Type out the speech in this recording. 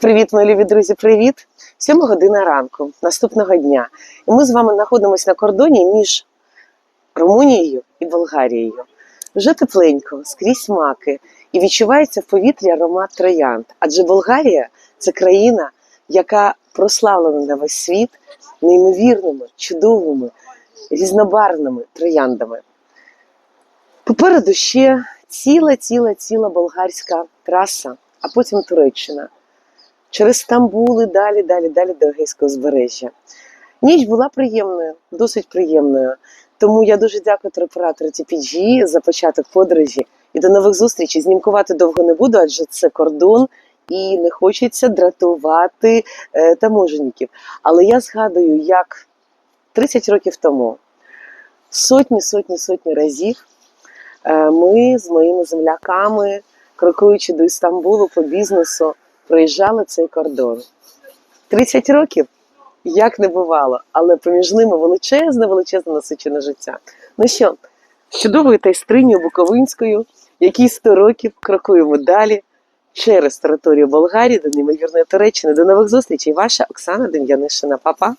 Привіт, мої любі друзі, привіт! Сьома година ранку, наступного дня. І ми з вами знаходимося на кордоні між Румунією і Болгарією. Вже тепленько, скрізь маки, і відчувається в повітрі аромат троянд. Адже Болгарія це країна, яка прославлена на весь світ неймовірними, чудовими, різнобарвними трояндами. Попереду ще ціла, ціла, ціла болгарська траса, а потім Туреччина. Через Стамбул і далі, далі, далі до Егейського узбережжя. Ніч була приємною, досить приємною. Тому я дуже дякую туроператору TPG за початок подорожі. І до нових зустрічей. Знімкувати довго не буду, адже це кордон і не хочеться дратувати е, таможенників. Але я згадую, як 30 років тому, сотні, сотні, сотні разів е, ми з моїми земляками, крокуючи до Істамбулу по бізнесу, проїжджали цей кордон. 30 років як не бувало, але поміж ними величезне, величезне насичене життя. Ну що, з чудовою тайстриню Буковинською, якій 100 років крокуємо далі через територію Болгарії до неймовірної Туреччини. До нових зустрічей. Ваша Оксана Дем'янишина. Па-па!